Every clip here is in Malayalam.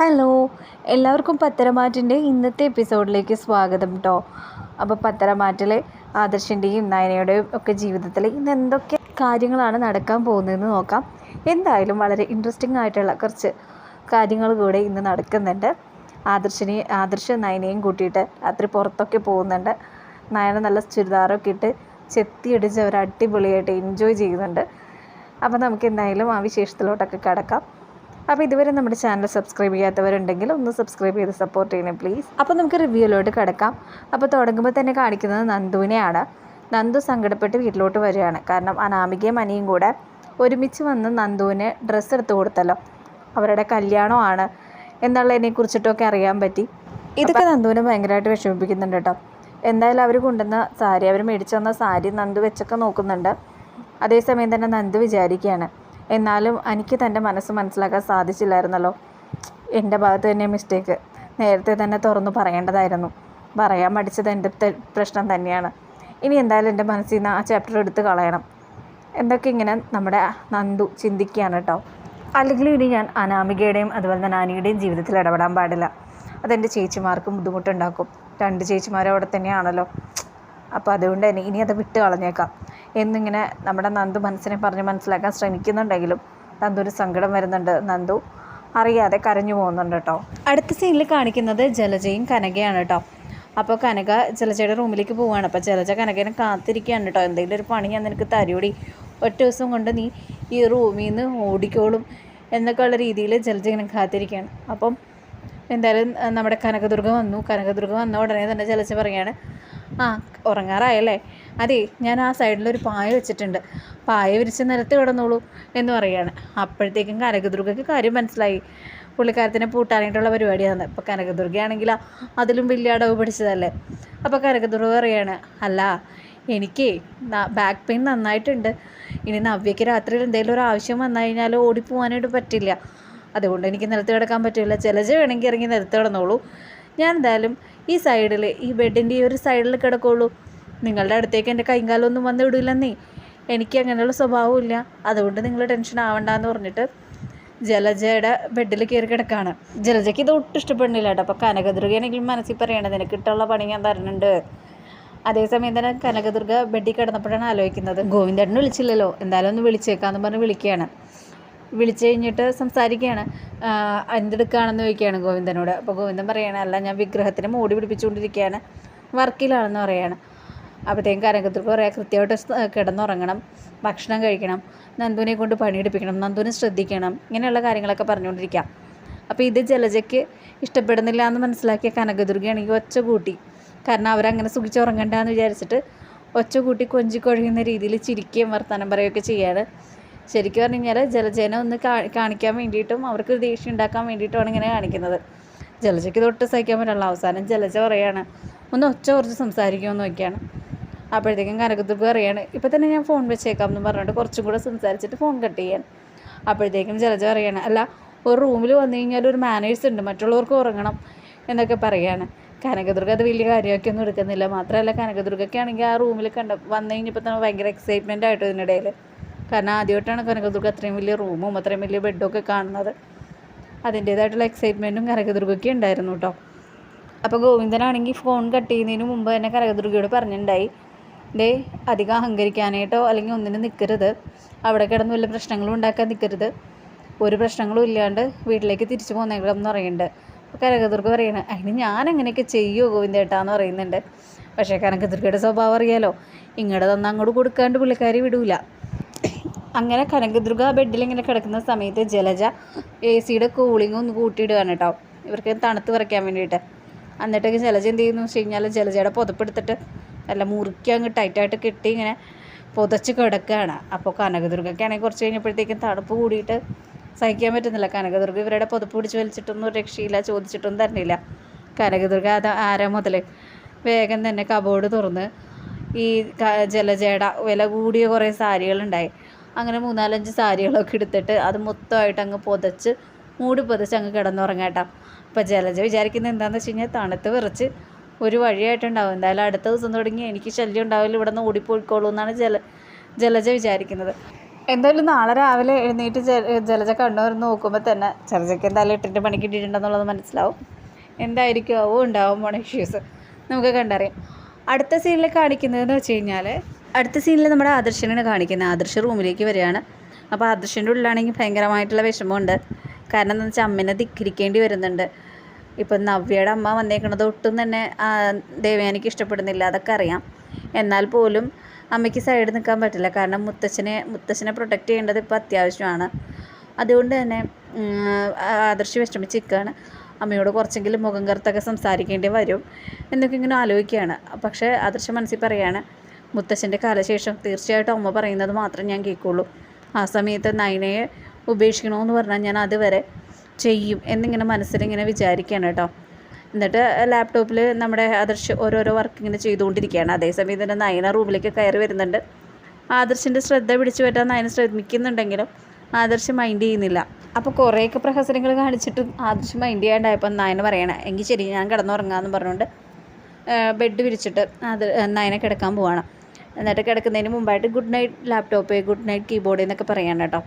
ഹലോ എല്ലാവർക്കും പത്തരമാറ്റിന്റെ ഇന്നത്തെ എപ്പിസോഡിലേക്ക് സ്വാഗതം കേട്ടോ അപ്പോൾ പത്തരമാറ്റിലെ ആദർശിന്റെയും നയനയുടെയും ഒക്കെ ജീവിതത്തിൽ ഇന്ന് എന്തൊക്കെ കാര്യങ്ങളാണ് നടക്കാൻ പോകുന്നതെന്ന് നോക്കാം. എന്തായാലും വളരെ ഇൻട്രസ്റ്റിംഗ് ആയിട്ടുള്ള കുറച്ച് കാര്യങ്ങൾ കൂടെ ഇന്ന് നടക്കുന്നുണ്ട്. ആദർശിനെ ആദർശ നയനയും കൂട്ടിയിട്ട് രാത്രി പുറത്തൊക്കെ പോകുന്നുണ്ട്. നയന നല്ല ചുരിദാറൊക്കെ ഇട്ട് ചെത്തിയടിച്ച് അവർ അടിപൊളിയായിട്ട് എൻജോയ് ചെയ്യുന്നുണ്ട്. അപ്പോൾ നമുക്ക് എന്തായാലും ആ വിശേഷത്തിലോട്ടൊക്കെ കിടക്കാം. അപ്പോൾ ഇതുവരെ നമ്മുടെ ചാനൽ സബ്സ്ക്രൈബ് ചെയ്യാത്തവരുണ്ടെങ്കിൽ ഒന്ന് സബ്സ്ക്രൈബ് ചെയ്ത് സപ്പോർട്ട് ചെയ്യണേ പ്ലീസ് അപ്പോൾ നമുക്ക് റിവ്യൂയിലോട്ട് കിടക്കാം. അപ്പോൾ തുടങ്ങുമ്പോൾ തന്നെ കാണിക്കുന്നത് നന്ദുവിനെയാണ്. നന്ദു സങ്കടപ്പെട്ട് വീട്ടിലോട്ട് വരികയാണ്. കാരണം അനാമികയും അനിയും കൂടെ ഒരുമിച്ച് വന്ന് നന്ദുവിന് ഡ്രസ്സ് എടുത്തു കൊടുത്തല്ലോ. അവരുടെ കല്യാണമാണ് എന്നുള്ളതിനെ കുറിച്ചിട്ടൊക്കെ അറിയാൻ പറ്റി. ഇതൊക്കെ നന്ദുവിനെ ഭയങ്കരമായിട്ട് വിഷമിപ്പിക്കുന്നുണ്ട് കേട്ടോ. എന്തായാലും അവർ കൊണ്ടുവന്ന സാരി അവർ മേടിച്ചു വന്ന സാരി നന്ദു വെച്ചൊക്കെ നോക്കുന്നുണ്ട്. അതേസമയം തന്നെ നന്ദു വിചാരിക്കുകയാണ്. എന്നാലും എനിക്ക് തന്റെ മനസ്സ് മനസ്സിലാക്കാൻ സാധിച്ചില്ലായിരുന്നല്ലോ. എന്റെ ഭാഗത്ത് തന്നെ മിസ്റ്റേക്ക് നേരത്തെ തന്നെ തുറന്നു പറയേണ്ടതായിരുന്നു. പറയാൻ മടിച്ചത് എന്റെ പ്രശ്നം തന്നെയാണ്. ഇനി എന്തായാലും എന്റെ മനസ്സിൽ നിന്ന് ആ ചാപ്റ്റർ എടുത്ത് കളയണം. എന്തൊക്കെ ഇങ്ങനെ നമ്മുടെ നന്ദു ചിന്തിക്കുകയാണ് കേട്ടോ. അല്ലെങ്കിൽ ഇനി ഞാൻ അനാമികയുടെയും അതുപോലെ തന്നെ അനിയുടെയും ജീവിതത്തിൽ ഇടപെടാൻ പാടില്ല. അതെന്റെ ചേച്ചിമാർക്കും ബുദ്ധിമുട്ടുണ്ടാക്കും. രണ്ട് ചേച്ചിമാരും അവിടെ തന്നെയാണല്ലോ. അപ്പോൾ അതുകൊണ്ട് തന്നെ ഇനി അത് വിട്ട് കളഞ്ഞേക്കാം. എന്നിങ്ങനെ നമ്മുടെ നന്ദു മനസ്സിനെ പറഞ്ഞ് മനസ്സിലാക്കാൻ ശ്രമിക്കുന്നുണ്ടെങ്കിലും നന്ദുവിന് സങ്കടം വരുന്നുണ്ട്. നന്ദു അറിയാതെ കരഞ്ഞു പോകുന്നുണ്ട് കേട്ടോ. അടുത്ത സീനിൽ കാണിക്കുന്നത് ജലജയും കനകയാണ് കേട്ടോ. അപ്പോൾ കനക ജലജയുടെ റൂമിലേക്ക് പോവുകയാണ് അപ്പോൾ ജലജ കനകനെ കാത്തിരിക്കുകയാണ് കേട്ടോ. എന്തെങ്കിലും ഒരു പണി ഞാൻ നിനക്ക് തരൂടി. ഒറ്റ ദിവസം കൊണ്ട് നീ ഈ റൂമിൽ നിന്ന് ഓടിക്കോളും എന്നൊക്കെയുള്ള രീതിയിൽ ജലജ ഇങ്ങനെ കാത്തിരിക്കുകയാണ്. അപ്പം എന്തായാലും നമ്മുടെ കനകദുർഗ വന്നു. കനകദുർഗ വന്ന ഉടനെ തന്നെ ജലജ പറയാണ് ആ ഉറങ്ങാറായല്ലേ? അതെ ഞാൻ ആ സൈഡിലൊരു പായ വെച്ചിട്ടുണ്ട്. പായ വിരിച്ച് നിലത്ത് കിടന്നോളൂ എന്ന് പറയുകയാണ്. അപ്പോഴത്തേക്കും കനകദുർഗയ്ക്ക് കാര്യം മനസ്സിലായി. പുള്ളിക്കാരത്തിനെ പൂട്ടാനായിട്ടുള്ള പരിപാടിയാണ്. ഇപ്പോൾ കനകദുർഗയാണെങ്കിൽ അതിലും വലിയ അടവ് പിടിച്ചതല്ലേ? അപ്പോൾ കനകദുർഗ പറയാണ് അല്ല എനിക്ക് ബാക്ക് പെയിൻ നന്നായിട്ടുണ്ട്. ഇനി നവ്യയ്ക്ക് രാത്രിയിൽ എന്തെങ്കിലും ഒരു ആവശ്യം വന്നു കഴിഞ്ഞാൽ ഓടിപ്പോവാനായിട്ട് പറ്റില്ല. അതുകൊണ്ട് എനിക്ക് നിലത്ത് കിടക്കാൻ പറ്റില്ല. ചിലജ വേണമെങ്കിൽ ഇറങ്ങി നിലത്ത് കിടന്നോളൂ. ഞാൻ എന്തായാലും ഈ സൈഡിൽ ഈ ബെഡിന്റെ ഈ ഒരു സൈഡിൽ കിടക്കുള്ളൂ. നിങ്ങളുടെ അടുത്തേക്ക് എന്റെ കൈകാലൊന്നും വന്ന് വിടില്ലെന്നേ. എനിക്ക് അങ്ങനെയുള്ള സ്വഭാവമില്ല അതുകൊണ്ട് നിങ്ങൾ ടെൻഷൻ ആവണ്ട എന്ന് പറഞ്ഞിട്ട് ജലജയുടെ ബെഡിൽ കയറി കിടക്കാണ്. ജലജയ്ക്ക് ഇത് ഒട്ടും ഇഷ്ടപ്പെടുന്നില്ല കേട്ടോ. അപ്പോൾ കനകദുർഗയാണെങ്കിലും മനസ്സിൽ പറയണത് നിനക്ക് ഇട്ടുള്ള പണി ഞാൻ തരുന്നുണ്ട് അതേസമയം തന്നെ കനകദുർഗ ബെഡിൽ കിടന്നപ്പോഴാണ് ആലോചിക്കുന്നത് ഗോവിന്ദേട്ടൻ വിളിച്ചില്ലല്ലോ. എന്തായാലും ഒന്ന് വിളിച്ചേക്കാന്ന് പറഞ്ഞ് വിളിക്കുകയാണ്. വിളിച്ചു കഴിഞ്ഞിട്ട് സംസാരിക്കുകയാണ്. എന്തെടുക്കുകയാണെന്ന് ചോദിക്കുകയാണ് ഗോവിന്ദനോട്. അപ്പോൾ ഗോവിന്ദൻ പറയുകയാണ് അല്ല ഞാൻ വിഗ്രഹത്തിന് മൂടി പിടിപ്പിച്ചുകൊണ്ടിരിക്കുകയാണ്. വർക്കിലാണെന്ന് പറയാണ്. അപ്പോഴത്തേക്കും കനകദുർഗ കുറേ കൃത്യമായിട്ട് കിടന്നുറങ്ങണം ഭക്ഷണം കഴിക്കണം നന്ദുവിനെ കൊണ്ട് പണിയെടുപ്പിക്കണം നന്ദുവിനെ ശ്രദ്ധിക്കണം ഇങ്ങനെയുള്ള കാര്യങ്ങളൊക്കെ പറഞ്ഞുകൊണ്ടിരിക്കുക അപ്പോൾ ഇത് ജലജയ്ക്ക് ഇഷ്ടപ്പെടുന്നില്ല എന്ന് മനസ്സിലാക്കിയ കനകദുർഗയാണെങ്കിൽ ഒച്ച കൂട്ടി. കാരണം അവരങ്ങനെ സുഖിച്ചുറങ്ങണ്ടെന്ന് വിചാരിച്ചിട്ട് ഒച്ച കൂട്ടി കൊഞ്ചിക്കൊഴിയുന്ന രീതിയിൽ ചിരിക്കുകയും വർത്തമാനം പറയുകയൊക്കെ ചെയ്യാണ്. ശരിക്കും പറഞ്ഞു കഴിഞ്ഞാൽ ജലജേനെ ഒന്ന് കാണിക്കാൻ വേണ്ടിയിട്ടും അവർക്ക് ദേഷ്യം ഉണ്ടാക്കാൻ വേണ്ടിയിട്ടുമാണ് ഇങ്ങനെ കാണിക്കുന്നത്. ജലജയ്ക്ക് തൊട്ട് സഹിക്കാൻ പറ്റില്ല. അവസാനം ജലജ പറയാണ് ഒന്ന് ഒച്ച കുറച്ച് സംസാരിക്കുമെന്ന് നോക്കിയാണ്. അപ്പോഴത്തേക്കും കനകദുർഗ പറയാണ് ഇപ്പം തന്നെ ഞാൻ ഫോൺ വെച്ചേക്കാം എന്ന് പറഞ്ഞിട്ട് കുറച്ചും കൂടെ സംസാരിച്ചിട്ട് ഫോൺ കട്ട് ചെയ്യാൻ. അപ്പോഴത്തേക്കും ജലജ പറയാണ് അല്ല ഒരു റൂമിൽ വന്നു കഴിഞ്ഞാൽ ഒരു മാനേഴ്സ് ഉണ്ട് മറ്റുള്ളവർക്ക് ഉറങ്ങണം എന്നൊക്കെ പറയാണ്. കനകദുർഗ അത് വലിയ കാര്യമൊക്കെ ഒന്നും എടുക്കുന്നില്ല. മാത്രമല്ല കനകദുർഗയ്ക്കാണെങ്കിൽ ആ റൂമിൽ കണ്ട വന്നു കഴിഞ്ഞപ്പോൾ തന്നെ ഭയങ്കര എക്സൈറ്റ്മെന്റ് ആയിട്ട് ഇതിനിടയിൽ. കാരണം ആദ്യമായിട്ടാണ് കനകദുർഗ അത്രയും വലിയ റൂമും അത്രയും വലിയ ബെഡും ഒക്കെ കാണുന്നത്. അതിന്റേതായിട്ടുള്ള എക്സൈറ്റ്മെന്റും കനകദുർഗയ്ക്ക് ഉണ്ടായിരുന്നു കേട്ടോ അപ്പോൾ ഗോവിന്ദനാണെങ്കിൽ ഫോൺ കട്ട് ചെയ്യുന്നതിന് മുമ്പ് തന്നെ കനകദുർഗയോട് പറഞ്ഞിട്ടുണ്ടായി ദേ അധികം അഹങ്കരിക്കാനായിട്ടോ അല്ലെങ്കിൽ ഒന്നിനും നിൽക്കരുത് അവിടെ കിടന്ന് വല്ല പ്രശ്നങ്ങളും ഉണ്ടാക്കാൻ നിൽക്കരുത് ഒരു പ്രശ്നങ്ങളും ഇല്ലാണ്ട് വീട്ടിലേക്ക് തിരിച്ചു പോന്നേക്കണം എന്ന് പറയുന്നുണ്ട്. കനകദുർഗ പറയണേ അതിന് ഞാൻ അങ്ങനെയൊക്കെ ചെയ്യുമോ ഗോവിന്ദേട്ടാന്ന് പറയുന്നുണ്ട്. പക്ഷേ കനകദുർഗയുടെ സ്വഭാവം അറിയാലോ ഇങ്ങോട്ട് തന്ന അങ്ങോട്ട് കൊടുക്കാണ്ട് പുള്ളിക്കാരി വിടൂല. അങ്ങനെ കനകദുർഗ ബെഡിൽ ഇങ്ങനെ കിടക്കുന്ന സമയത്ത് ജലജ എ സിയുടെ കൂളിംഗ് ഒന്ന് കൂട്ടിയിടുകയാണ് കേട്ടോ. ഇവർക്ക് തണുത്ത് പറിക്കാൻ വേണ്ടിയിട്ട്. എന്നിട്ടൊക്കെ ജലജ എന്ത് ചെയ്യുന്നു? വെച്ച് കഴിഞ്ഞാൽ ജലജയുടെ പുതപ്പെടുത്തിട്ട് നല്ല മുറുക്കി അങ്ങ് ടൈറ്റായിട്ട് കെട്ടി ഇങ്ങനെ പുതച്ച് കിടക്കുകയാണ്. അപ്പോൾ കനകദുർഗയ്ക്കാണെങ്കിൽ കുറച്ച് കഴിഞ്ഞപ്പോഴത്തേക്കും തണുപ്പ് കൂടിയിട്ട് സഹിക്കാൻ പറ്റുന്നില്ല. കനകദുർഗ ഇവരുടെ പുതപ്പ് പിടിച്ച് വലിച്ചിട്ടൊന്നും രക്ഷയില്ല ചോദിച്ചിട്ടും തരണില്ല. കനകദുർഗ അത് ആരാ മുതൽ വേഗം തന്നെ കബോർഡ് തുറന്ന് ഈ ജലജേട വില കൂടിയ കുറേ സാരികളുണ്ടായി. അങ്ങനെ മൂന്നാലഞ്ച് സാരികളൊക്കെ എടുത്തിട്ട് അത് മൊത്തമായിട്ട് അങ്ങ് പുതച്ച് മൂടി പുതച്ച് അങ്ങ് കിടന്നുറങ്ങാട്ടോ അപ്പോൾ ജലജ വിചാരിക്കുന്നത് എന്താണെന്ന് വെച്ച് കഴിഞ്ഞാൽ തണുത്ത് വിറച്ച് ഒരു വഴിയായിട്ടുണ്ടാവും. എന്തായാലും അടുത്ത ദിവസം തുടങ്ങി എനിക്ക് ശല്യം ഉണ്ടാവില്ല ഇവിടെ നിന്ന് ഓടിപ്പോയിക്കോളൂ എന്നാണ് ജല ജലജ വിചാരിക്കുന്നത്. എന്തായാലും നാളെ രാവിലെ എഴുന്നേറ്റ് ജലജ കണ്ണൂർ നോക്കുമ്പോൾ തന്നെ ജലജയ്ക്ക് എന്തായാലും എട്ടിന്റെ പണിക്ക് ഇട്ടിട്ടുണ്ടെന്നുള്ളത് മനസ്സിലാവും. എന്തായിരിക്കും? ആവോ ഉണ്ടാവും പോണ ഇഷ്യൂസ് നമുക്ക് കണ്ടറിയാം. അടുത്ത സീനിൽ കാണിക്കുന്നതെന്ന് വെച്ച് കഴിഞ്ഞാൽ അടുത്ത സീനിൽ നമ്മുടെ ആദർശനാണ് കാണിക്കുന്നത്. ആദർശ റൂമിലേക്ക് വരികയാണ്. അപ്പോൾ ആദർശന്റെ ഉള്ളിലാണെങ്കിൽ ഭയങ്കരമായിട്ടുള്ള വിഷമമുണ്ട്. കാരണം എന്താണെന്ന് വെച്ചാൽ അമ്മേനെ ധിക്കരിക്കേണ്ടി വരുന്നുണ്ട്. ഇപ്പം നവ്യയുടെ അമ്മ വന്നേക്കണത് ഒട്ടും തന്നെ ദേവയാനിക്ക് ഇഷ്ടപ്പെടുന്നില്ല അതൊക്കെ അറിയാം. എന്നാൽ പോലും അമ്മയ്ക്ക് സൈഡ് നിൽക്കാൻ പറ്റില്ല. കാരണം മുത്തച്ഛനെ മുത്തച്ഛനെ പ്രൊട്ടക്റ്റ് ചെയ്യേണ്ടത് ഇപ്പോൾ അത്യാവശ്യമാണ്. അതുകൊണ്ട് തന്നെ ആദർശ് വിഷമിച്ച് നിൽക്കുകയാണ് അമ്മയോട് കുറച്ചെങ്കിലും മുഖം കറുത്തൊക്കെ സംസാരിക്കേണ്ടി വരും എന്നൊക്കെ ഇങ്ങനെ ആലോചിക്കുകയാണ്. പക്ഷേ ആദർശ മനസ്സിൽ പറയാണ് മുത്തച്ഛന്റെ കാലശേഷം തീർച്ചയായിട്ടും അമ്മ പറയുന്നത് മാത്രം ഞാൻ കേൾക്കുള്ളൂ. ആ സമയത്ത് നയനയെ ഉപേക്ഷിക്കണമെന്ന് പറഞ്ഞാൽ ഞാൻ അതുവരെ ചെയ്യും എന്നിങ്ങനെ മനസ്സിലിങ്ങനെ വിചാരിക്കുകയാണ് കേട്ടോ. എന്നിട്ട് ലാപ്ടോപ്പിൽ നമ്മുടെ ആദർശ് ഓരോരോ വർക്ക് ഇങ്ങനെ ചെയ്തുകൊണ്ടിരിക്കുകയാണ്. അതേസമയം തന്നെ നയന റൂമിലേക്ക് കയറി വരുന്നുണ്ട്. ആദർശിന്റെ ശ്രദ്ധ പിടിച്ചു പറ്റാൻ നയന ശ്രമിക്കുന്നുണ്ടെങ്കിലും ആദർശ് മൈൻഡ് ചെയ്യുന്നില്ല. അപ്പോൾ കുറേയൊക്കെ പ്രഹസനങ്ങൾ കാണിച്ചിട്ടും ആദർശ് മൈൻഡ് ചെയ്യാണ്ടായപ്പോൾ നയന പറയണേ എങ്കിൽ ശരി ഞാൻ കിടന്നുറങ്ങാമെന്ന് പറഞ്ഞുകൊണ്ട് ബെഡ് വിരിച്ചിട്ട് അത് നയന കിടക്കാൻ പോവാണ്. എന്നിട്ട് കിടക്കുന്നതിന് മുമ്പായിട്ട് good night laptop good night keyboard എന്നൊക്കെ പറയാണ് കേട്ടോ.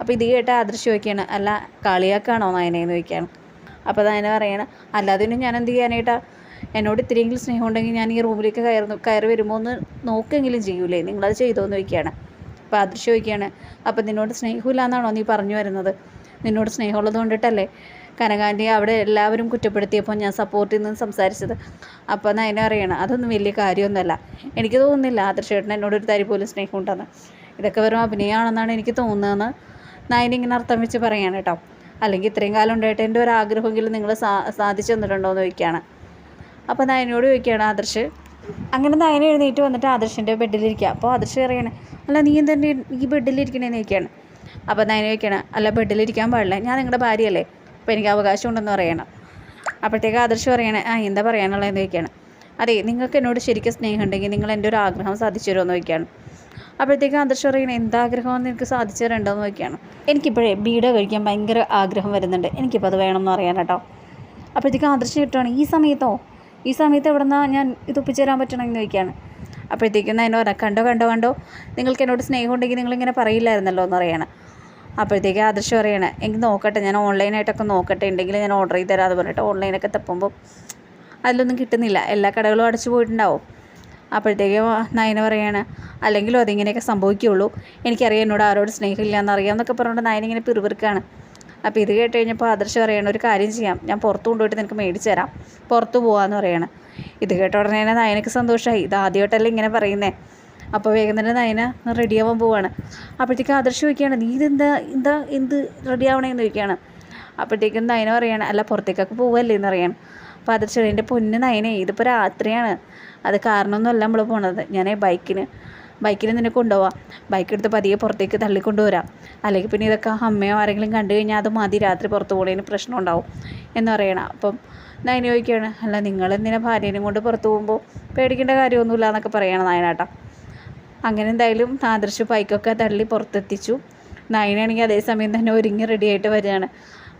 അപ്പോൾ ഇത് കേട്ട് ആദർശ് ചോദിക്കുകയാണ് അല്ല കളിയാക്കാണോ നയനയെന്ന് ചോദിക്കുകയാണ് അപ്പോൾ നയന പറയണം അല്ലാതെ പിന്നെ ഞാൻ എന്ത് ചെയ്യാനായിട്ടാ? എന്നോട് ഇത്തിരിയെങ്കിലും സ്നേഹം ഉണ്ടെങ്കിൽ ഞാൻ ഈ റൂമിലേക്ക് കയറുന്നു കയറി വരുമ്പോൾ ഒന്ന് നോക്കെങ്കിലും ചെയ്യൂലേ? നിങ്ങളത് ചെയ്തോന്ന് ചോദിക്കുകയാണ് അപ്പോൾ ആദർശ് ചോദിക്കുകയാണ് അപ്പോൾ നിന്നോട് സ്നേഹമില്ല എന്നാണോ നീ പറഞ്ഞു വരുന്നത്? നിന്നോട് സ്നേഹമുള്ളത് കൊണ്ടിട്ടല്ലേ? കനകാന്റെ അവിടെ എല്ലാവരും കുറ്റപ്പെടുത്തിയപ്പോൾ ഞാൻ സപ്പോർട്ടിൽ നിന്ന് സംസാരിച്ചത്. അപ്പോൾ നയന അറിയണം അതൊന്നും വലിയ കാര്യമൊന്നുമല്ല. എനിക്ക് തോന്നുന്നില്ല ആദർശേട്ടൻ എന്നോട് ഒരു തരി പോലും സ്നേഹമുണ്ടെന്ന്. ഇതൊക്കെ വെറും അഭിനയമാണെന്നാണ് എനിക്ക് തോന്നുന്നതെന്ന് നയന ഇങ്ങനെ അർത്ഥം വെച്ച് പറയാണ് കേട്ടോ. അല്ലെങ്കിൽ ഇത്രയും കാലം ഉണ്ടായിട്ട് എന്റെ ഒരു ആഗ്രഹമെങ്കിലും നിങ്ങൾ സാ സാധിച്ചു തന്നിട്ടുണ്ടോ എന്ന് ചോദിക്കുകയാണ്. അപ്പോൾ നയനോട് ചോദിക്കുകയാണ് ആദർശ് അങ്ങനെ നയന എഴുന്നേറ്റ് വന്നിട്ട് ആദർശിന്റെ ബെഡിലിരിക്കുക അപ്പോൾ ആദർശ് പറയാണ് അല്ല നീ എന്തെന്റെ ഈ ബെഡിലിരിക്കണേന്ന് ചോദിക്കുകയാണ്. അപ്പോൾ നയന ചോദിക്കുകയാണ് അല്ല ബെഡിലിരിക്കാൻ പാടില്ല. ഞാൻ നിങ്ങളുടെ ഭാര്യയല്ലേ. അപ്പോൾ എനിക്ക് അവകാശം ഉണ്ടെന്ന് പറയണം. അപ്പോഴത്തേക്ക് ആദർശ് പറയണേ ആ എന്താ പറയാനുള്ളതെന്ന് ചോദിക്കുകയാണ്. അതെ നിങ്ങൾക്ക് എന്നോട് ശരിക്കും സ്നേഹമുണ്ടെങ്കിൽ നിങ്ങൾ എന്റെ ഒരു ആഗ്രഹം സാധിച്ചു തരുമെന്ന് ചോദിക്കുകയാണ്. അപ്പോഴത്തേക്ക് ആദർശ് പറയണേ എന്താഗ്രഹം നിനക്ക് സാധിച്ചു എന്ന് നോക്കിയാണ്. എനിക്കിപ്പോഴേ ബീഡ കഴിക്കാൻ ഭയങ്കര ആഗ്രഹം വരുന്നുണ്ട്. എനിക്കിപ്പോൾ അത് വേണമെന്ന് അറിയാൻ കേട്ടോ. അപ്പോഴത്തേക്കും ആദർശം കിട്ടുവാണ് ഈ സമയത്തോ? ഈ സമയത്ത് എവിടെ നിന്നാണ് ഞാൻ ഇത് ഒപ്പിച്ചു തരാൻ പറ്റണമെന്ന് ചോദിക്കുകയാണ് അപ്പോഴത്തേക്കും അതിന് പറയാം കണ്ടോ കണ്ടോ കണ്ടോ നിങ്ങൾക്ക് എന്നോട് സ്നേഹം ഉണ്ടെങ്കിൽ നിങ്ങളിങ്ങനെ പറയില്ലായിരുന്നല്ലോ എന്ന് പറയണം. അപ്പോഴത്തേക്ക് ആദർശം പറയണേ എനിക്ക് നോക്കട്ടെ ഞാൻ ഓൺലൈനായിട്ടൊക്കെ നോക്കട്ടെ ഉണ്ടെങ്കിൽ ഞാൻ ഓർഡർ ചെയ്ത് തരാമെന്ന് പറഞ്ഞിട്ട് ഓൺലൈനൊക്കെ തപ്പുമ്പോൾ അതിലൊന്നും കിട്ടുന്നില്ല. എല്ലാ കടകളും അടച്ചു പോയിട്ടുണ്ടാവും. അപ്പോഴത്തേക്കും നയന പറയാണ് അല്ലെങ്കിലും അതിങ്ങനെയൊക്കെ സംഭവിക്കുകയുള്ളൂ. എനിക്കറിയാം എന്നോട് ആരോട് സ്നേഹമില്ല എന്നറിയാം എന്നൊക്കെ പറഞ്ഞുകൊണ്ട് നയന ഇങ്ങനെ പിറുപിറുക്കാണ്. അപ്പോൾ ഇത് കേട്ട് കഴിഞ്ഞപ്പോൾ ആദർശ് പറയണ ഒരു കാര്യം ചെയ്യാം. ഞാൻ പുറത്ത് കൊണ്ടുപോയിട്ട് നിനക്ക് മേടിച്ച് തരാം. പുറത്ത് പോകാമെന്ന് പറയണം. ഇത് കേട്ട ഉടനെ തന്നെ നയനക്ക് സന്തോഷമായി ഇത് ആദ്യമായിട്ടല്ലേ ഇങ്ങനെ പറയുന്നേ. അപ്പോൾ വേഗം തന്നെ നയന റെഡിയാവാൻ പോവാണ്. അപ്പോഴത്തേക്ക് ആദർശ് ചോദിക്കുകയാണ് നീ ഇതെന്താ എന്താ എന്ത് റെഡിയാവണേന്ന് ചോദിക്കുകയാണ്. അപ്പോഴത്തേക്കും നയന പറയാണ് അല്ല പുറത്തേക്കൊക്കെ പോവല്ലേ എന്ന് പറയാണ്. അപ്പോൾ എന്റെ പൊന്ന് നയനെ ഇതിപ്പോൾ രാത്രിയാണ്. അത് കാരണമൊന്നുമല്ല നമ്മൾ പോണത്. ഞാൻ ബൈക്കിന് ബൈക്കിന് നിന്നെ കൊണ്ടുപോവാം. ബൈക്ക് എടുത്ത് പതിയെ പുറത്തേക്ക് തള്ളിക്കൊണ്ടുവരാം. അല്ലെങ്കിൽ പിന്നെ ഇതൊക്കെ അമ്മയോ ആരെങ്കിലും കണ്ടു കഴിഞ്ഞാൽ അത് മതി. രാത്രി പുറത്ത് പോകുന്നതിന് പ്രശ്നം ഉണ്ടാവും എന്ന് പറയണം. അപ്പം നയന ചോദിക്കുകയാണ് അല്ല നിങ്ങൾ എന്തിനാ ഭാര്യനെയും കൊണ്ട് പുറത്ത് പോകുമ്പോൾ പേടിക്കേണ്ട കാര്യമൊന്നുമില്ല എന്നൊക്കെ പറയണം നയനാട്ടാ അങ്ങനെ എന്തായാലും ആദർശ് ബൈക്കൊക്കെ തള്ളി പുറത്തെത്തിച്ചു. നയനാണെങ്കിൽ അതേസമയം തന്നെ ഒരുങ്ങി റെഡിയായിട്ട് വരികയാണ്.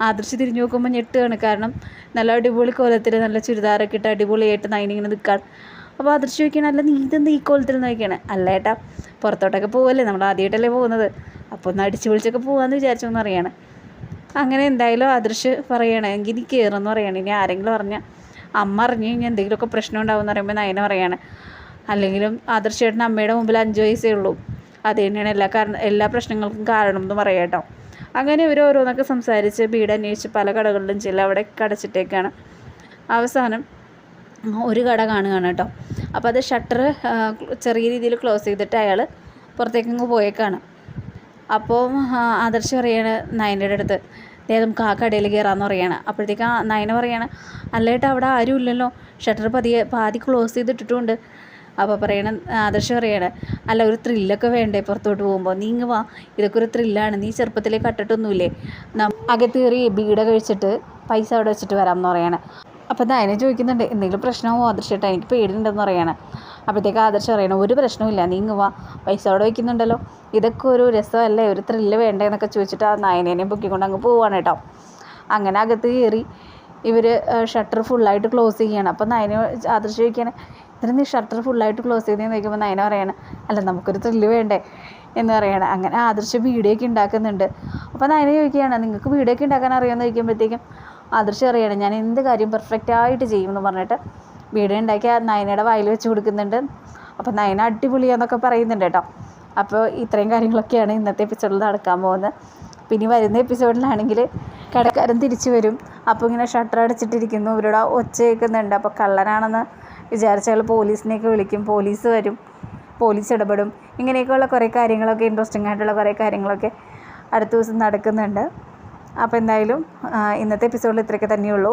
ആദർശ് തിരിഞ്ഞു നോക്കുമ്പോൾ ഞെട്ടുകയാണ്. കാരണം നല്ല അടിപൊളി കോലത്തിൽ നല്ല ചുരിദാറൊക്കെ ഇട്ട് അടിപൊളിയായിട്ട് നൈനിങ്ങനെ നിൽക്കാൻ അപ്പോൾ ആദർശ് നോക്കിയാണ് അല്ല നീ ഇതെന്താ ഈ കോലത്തിൽ നോക്കിയാണ് അല്ല ഏട്ടാ പുറത്തോട്ടൊക്കെ പോവല്ലേ നമ്മൾ ആദ്യമായിട്ടല്ലേ പോകുന്നത്. അപ്പോൾ ഒന്ന് അടിച്ചു പൊളിച്ചൊക്കെ പോകാമെന്ന് വിചാരിച്ചെന്ന് പറയാണ്. അങ്ങനെ എന്തായാലും ആദർശ് പറയണേ എങ്കിൽ നീ കയറുമെന്ന് പറയണം. ഇനി ആരെങ്കിലും പറഞ്ഞാൽ അമ്മ അറിഞ്ഞു കഴിഞ്ഞാൽ എന്തെങ്കിലുമൊക്കെ പ്രശ്നം ഉണ്ടാവും എന്ന് പറയുമ്പോൾ നയന പറയാണ്. അല്ലെങ്കിലും ആദർശ് ചേട്ടൻ അമ്മയുടെ മുമ്പിൽ അഞ്ച് വയസ്സേ ഉള്ളൂ. അത് തന്നെയാണ് എല്ലാ കാരണം എല്ലാ പ്രശ്നങ്ങൾക്കും കാരണം എന്ന് പറയാം കേട്ടോ. അങ്ങനെ ഇവർ ഓരോന്നൊക്കെ സംസാരിച്ച് വീട് അന്വേഷിച്ച് പല കടകളിലും ചില അവിടെ കടച്ചിട്ടേക്കാണ്. അവസാനം ഒരു കട കാണുകയാണ് കേട്ടോ. അപ്പോൾ അത് ഷട്ടർ ചെറിയ രീതിയിൽ ക്ലോസ് ചെയ്തിട്ട് അയാൾ പുറത്തേക്കങ്ങ് പോയേക്കാണ്. അപ്പോൾ ആദർശ് പറയാണ് നയനയുടെ അടുത്ത് ദേ നമുക്ക് ആ കടയിൽ കയറാമെന്ന് പറയാണ്. അപ്പോഴത്തേക്ക് ആ നയന പറയാണ് അല്ലേട്ടാ അവിടെ ആരും ഇല്ലല്ലോ. ഷട്ടർ പതിയെ പാതി ക്ലോസ് ചെയ്തിട്ടിട്ടുണ്ട് അപ്പോൾ പറയണ ആദർശ് പറയണ അല്ല ഒരു ത്രില്ലൊക്കെ വേണ്ടേ പുറത്തോട്ട് പോകുമ്പോൾ? നീ വാ. ഇതൊക്കെ ഒരു ത്രില്ലാണ് നീ ചെറുപ്പത്തിലേ കട്ടിട്ടൊന്നുമില്ലേ? അകത്ത് കയറി ബീഡ കഴിച്ചിട്ട് പൈസ അവിടെ വെച്ചിട്ട് വരാമെന്ന് പറയണേ. അപ്പോൾ അതിനെ ചോദിക്കുന്നുണ്ട് എന്തെങ്കിലും പ്രശ്നമോ ആദർശേട്ടാ? എനിക്ക് പേടിയുണ്ടെന്ന് പറയണേ. അപ്പോഴത്തേക്ക് ആദർശം പറയണം ഒരു പ്രശ്നവുമില്ല. നീങ്ങ് വാ. പൈസ അവിടെ വയ്ക്കുന്നുണ്ടല്ലോ ഇതൊക്കെ ഒരു രസമല്ലേ? ഒരു ത്രില്ല് വേണ്ടേ? എന്നൊക്കെ ചോദിച്ചിട്ട് ആ നായനേനെയും പൊക്കിക്കൊണ്ട് അങ്ങ് പോവാണ് കേട്ടോ. അങ്ങനെ അകത്ത് കയറി ഇവർ ഷട്ടർ ഫുള്ളായിട്ട് ക്ലോസ് ചെയ്യുകയാണ്. അപ്പോൾ നയന ആദർശ് ചോദിക്കുകയാണ് ഇതിന് നീ ഷട്ടർ ഫുള്ളായിട്ട് ക്ലോസ് ചെയ്ത് നോക്കുമ്പോൾ നയന പറയണം അല്ല നമുക്കൊരു ത്രില്ല് വേണ്ടേ? എന്ന് പറയണം. അങ്ങനെ ആദർശ് വീഡിയോ ഒക്കെ ഉണ്ടാക്കുന്നുണ്ട്. അപ്പോൾ നയന ചോദിക്കുകയാണ് നിങ്ങൾക്ക് വീഡിയോ ഒക്കെ ഉണ്ടാക്കാൻ അറിയാമെന്ന് ചോദിക്കുമ്പോഴത്തേക്കും ആദർശ് അറിയണം ഞാൻ എന്ത് കാര്യം പെർഫെക്റ്റ് ആയിട്ട് ചെയ്യുമെന്ന് പറഞ്ഞിട്ട് വീഡിയോ ഉണ്ടാക്കി ആ നയനയുടെ വായിൽ വെച്ച് കൊടുക്കുന്നുണ്ട്. അപ്പോൾ നയന അടിപൊളിയാന്നൊക്കെ പറയുന്നുണ്ട് കേട്ടോ. അപ്പോൾ ഇത്രയും കാര്യങ്ങളൊക്കെയാണ് ഇന്നത്തെ എപ്പിസോഡിൽ നടക്കാൻ പോകുന്നത്. പിന്നെ വരുന്ന എപ്പിസോഡിലാണെങ്കിൽ കടക്കാരൻ തിരിച്ചു വരും. അപ്പോൾ ഇങ്ങനെ ഷട്ടർ അടച്ചിട്ടിരിക്കുന്നു. ഇവരുടെ ഒച്ച കേൾക്കുന്നുണ്ട്. അപ്പോൾ കള്ളനാണെന്ന് വിചാരിച്ച അയാൾ പോലീസിനെയൊക്കെ വിളിക്കും പോലീസ് വരും പോലീസ് ഇടപെടും. ഇങ്ങനെയൊക്കെയുള്ള കുറേ കാര്യങ്ങളൊക്കെ ഇൻട്രസ്റ്റിംഗ് ആയിട്ടുള്ള കുറേ കാര്യങ്ങളൊക്കെ അടുത്ത ദിവസം നടക്കുന്നുണ്ട്. അപ്പോൾ എന്തായാലും ഇന്നത്തെ എപ്പിസോഡിൽ ഇത്രയൊക്കെ തന്നെയുള്ളൂ.